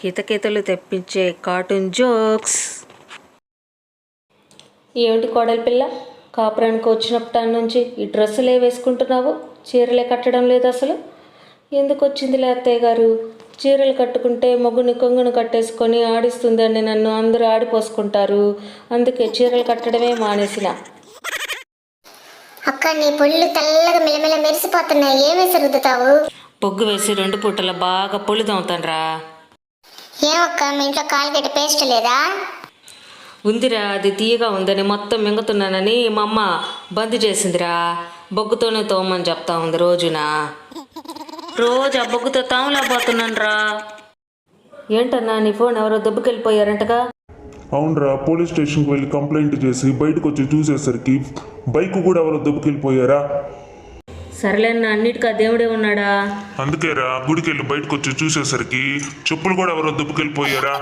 కితకితలు తెప్పించే cartoon jokes. ఏమిటి కోడలి పిల్ల? కాపురానికి వచ్చినప్పటి నుంచి ఈ డ్రెస్సులే వేసుకుంటున్నావు? చీరలే కట్టడం లేదు అసలు? ఎందుకు వచ్చిందిలే అత్తయ్య గారు? చీరలు కట్టుకుంటే మొగ్గుని కొంగును కట్టేసుకొని ఆడిస్తుందని నన్ను అందరూ ఆడిపోసుకుంటారు. అందుకే చీరలు కట్టడమే మానేసిన. అక్క నీ పొళ్ళు తెల్లగా మిలమిల మెరిసిపోతున్నాయి. ఏమేసి రుద్దుతావు? పొగ్గు వేసి రెండు పూటల బాగా పొళ్ళు తోముతానురా ఏమక్క మీ ఇంట్లో పేస్ట్ లేదా? ఉందిరా అది తీయగా ఉందని మొత్తం మింగుతున్నానని మా అమ్మ బంద్ చేసిందిరా. బొగ్గుతోనే తోమని చెప్తా ఉంది రోజున. రోజు ఆ బొగ్గుతో తామలేకపోతున్నాను రా ఏంటన్నా నీ ఫోన్ ఎవరో దెబ్బకెళ్ళిపోయారంటగా? అవునరా పోలీస్ స్టేషన్కి వెళ్ళి కంప్లైంట్ చేసి బయటకు వచ్చి చూసేసరికి బైక్ కూడా ఎవరో దెబ్బకెళ్ళిపోయారా? సరేలేన్న అన్నిటికీ దేవుడే ఉన్నాడా? అందుకేరా గుడికెళ్ళి బయటకు వచ్చి చూసేసరికి చెప్పులు కూడా ఎవరో దుబ్బుకెళ్ళిపోయారా?